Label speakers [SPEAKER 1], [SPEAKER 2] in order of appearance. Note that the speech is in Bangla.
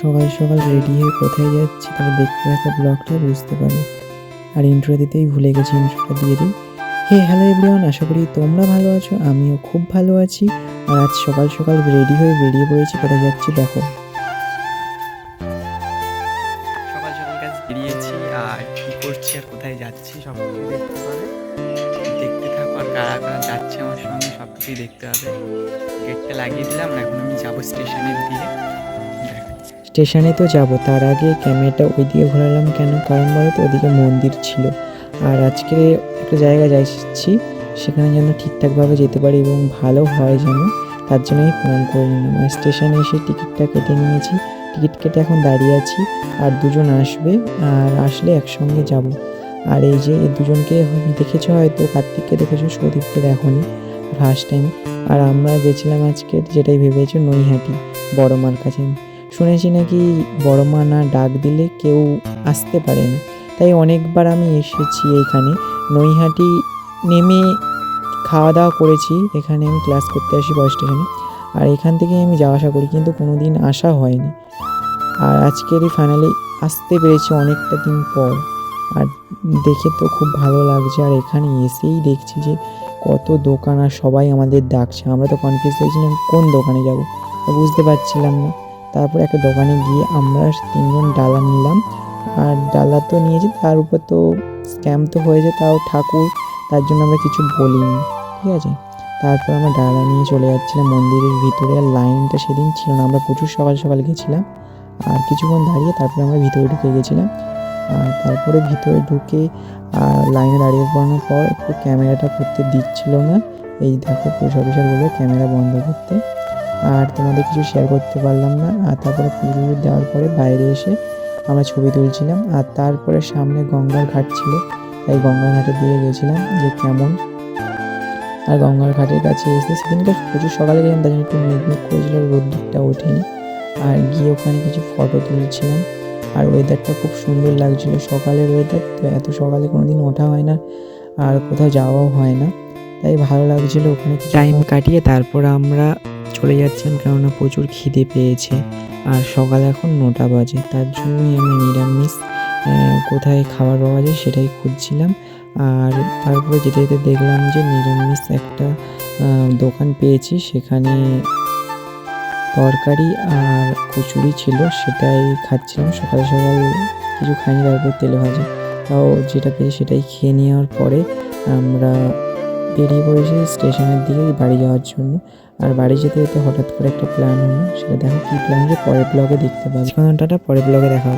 [SPEAKER 1] সকাল সকাল রেডি হয়ে কোথায় যাচ্ছি তাহলে দেখতে থাকা ব্লগটা বুঝতে পারবে আর ইন্ট্রো দিতেই ভুলে গেছি ইন্ট্রোটা দিয়ে দিই। হে হ্যালো এভরিওয়ান আশা করি তোমরা ভালো আছো, আমিও খুব ভালো আছি। আর আজ সকাল সকাল রেডি হয়ে বেরিয়ে পড়েছি, কোথায় যাচ্ছি দেখো।
[SPEAKER 2] বেরিয়েছি, আর কি করছি আর কোথায় যাচ্ছি দেখতে যাচ্ছে আমার সঙ্গে সব কিছুই দেখতে হবে গেটটা লাগিয়ে দিলাম এখন আমি যাব স্টেশনের দিকে।
[SPEAKER 1] স্টেশনে তো যাব। তার আগে ক্যামেরাটা ওই দিকে ঘোরালাম কেন? কারণ বলো তো, ওদিকে মন্দির ছিল। আর আজকে একটা জায়গা যাচ্ছি, সেখানে যেন ঠিকঠাকভাবে যেতে পারি এবং ভালো হয় যেন। তার জন্য আমি প্রণাম করে নিলাম। আর স্টেশনে এসে টিকিটটা কেটে নিয়েছি। টিকিট কেটে এখন দাঁড়িয়ে আছি। আর দুজন আসবে আর আসলে একসঙ্গে যাব। আর এই যে দুজনকে দেখেছ হয়তো, কার্তিককে দেখেছ, সৌদীপকে দেখোনি ফার্স্ট টাইম আর আমরা গেছিলাম আজকে, যেটাই ভেবেছো, নৈহাটি, বড় মার কাছে শুনেছি নাকি বড় মা না ডাক দিলে কেউ আসতে পারে না। তাই অনেকবার আমি এসেছি এখানে। নৈহাটি নেমে খাওয়া দাওয়া করেছি। এখানে আমি ক্লাস করতে আসি বড় স্টেশনে আর এখান থেকে আমি যাওয়া আসা করি, কিন্তু কোনো দিন আসা হয়নি। আর আজকেরই ফাইনালি আসতে পেরেছি অনেকটা দিন পর। আর দেখে তো খুব ভালো লাগছে। আর এখানে এসেই দেখছি যে কত দোকান আর সবাই আমাদের ডাকছে। আমরা তো কনফিউজ হয়েছিলাম, কোন দোকানে যাব? বুঝতে পারছিলাম না। তারপর একটা দোকানে গিয়ে আমরা তিনজন ডালা নিলাম। আর ডালা তো নিয়েছি, তার উপর তো স্ক্যাম তো হয়েছে, তাও ঠাকুর, তার জন্য আমরা কিছু বলিনি, ঠিক আছে? তারপর আমরা ডালা নিয়ে চলে যাচ্ছিলাম মন্দিরের ভিতরে, আর লাইনটা সেদিন ছিল না, আমরা প্রচুর সকাল সকাল গেছিলাম। আর কিছুক্ষণ দাঁড়িয়ে তারপরে আমরা ভিতরে ঢুকে গেছিলাম। আর তারপরে ভিতরে ঢুকে, আর লাইনে দাঁড়িয়ে পড়ানোর পর একটু ক্যামেরাটা করতে দিচ্ছিল না। এই দেখো পুলিশ অফিসার বলে ক্যামেরা বন্ধ করতে। আর তোমাদের কিছু শেয়ার করতে পারলাম না। আর তারপরে পুজো দেওয়ার পরে বাইরে এসে আমরা ছবি তুলছিলাম। আর তারপরে সামনে গঙ্গার ঘাট ছিল। তাই গঙ্গার ঘাটের দিকে গেছিলাম যে কেমন। আর গঙ্গার ঘাটের কাছে এসে সেদিনকে প্রচুর সকালে গেলাম তার জন্য একটু মেঘমেঘ করেছিল রোদ্দুরটা ওঠেনি। আর গিয়ে ওখানে কিছু ফটো তুলছিলাম। আর ওয়েদারটা খুব সুন্দর লাগছিল। সকালের ওয়েদার তো এত সকালে কোনো দিন ওঠা হয় না। আর কোথাও যাওয়াও হয় না। তাই ভালো লাগছিল ওখানে টাইম কাটিয়ে তারপর আমরা চলে যাচ্ছিলাম কেননা প্রচুর খিদে পেয়েছে। আর সকাল এখন নটা বাজে, তার জন্যই আমি নিরামিষ কোথায় খাবার পাওয়া যায় সেটাই খুঁজছিলাম। আর তারপরে যেতে যেতে দেখলাম যে নিরামিষ একটা দোকান পেয়েছি, সেখানে তরকারি আর কচুরি ছিল, সেটাই খাচ্ছিলাম। সকাল সকাল কিছু খাইনি, তারপর তেলে ভাজা। তাও যেটা পেয়েছি সেটাই খেয়ে নেওয়ার পরে আমরা বেরিয়ে পড়েছে স্টেশনের দিকে বাড়ি যাওয়ার জন্য। আর বাড়ি যেতে যেতে হঠাৎ করে একটা প্ল্যান হলো, সেটা দেখো কী প্ল্যান যে পরের ব্লগে দেখতে পাচ্ছি টাটা পরের ব্লগে দেখা